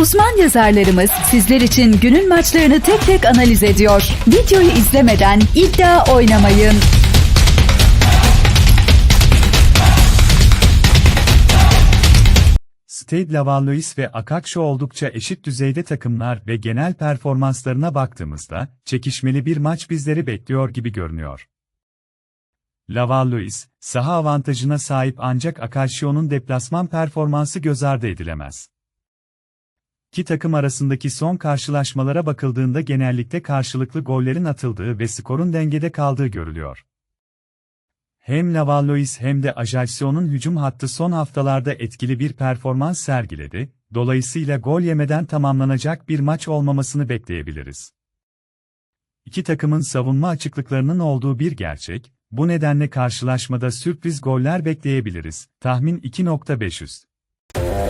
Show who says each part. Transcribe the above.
Speaker 1: Uzman yazarlarımız sizler için günün maçlarını tek tek analiz ediyor. Videoyu izlemeden iddia oynamayın.
Speaker 2: Stade Lavallois ve Akakşo oldukça eşit düzeyde takımlar ve genel performanslarına baktığımızda, çekişmeli bir maç bizleri bekliyor gibi görünüyor. Lavallois, saha avantajına sahip ancak Akakşo'nun deplasman performansı göz ardı edilemez. İki takım arasındaki son karşılaşmalara bakıldığında genellikle karşılıklı gollerin atıldığı ve skorun dengede kaldığı görülüyor. Hem Lavallois hem de Ajaxion'un hücum hattı son haftalarda etkili bir performans sergiledi, dolayısıyla gol yemeden tamamlanacak bir maç olmamasını bekleyebiliriz. İki takımın savunma açıklıklarının olduğu bir gerçek, bu nedenle karşılaşmada sürpriz goller bekleyebiliriz. Tahmin 2.500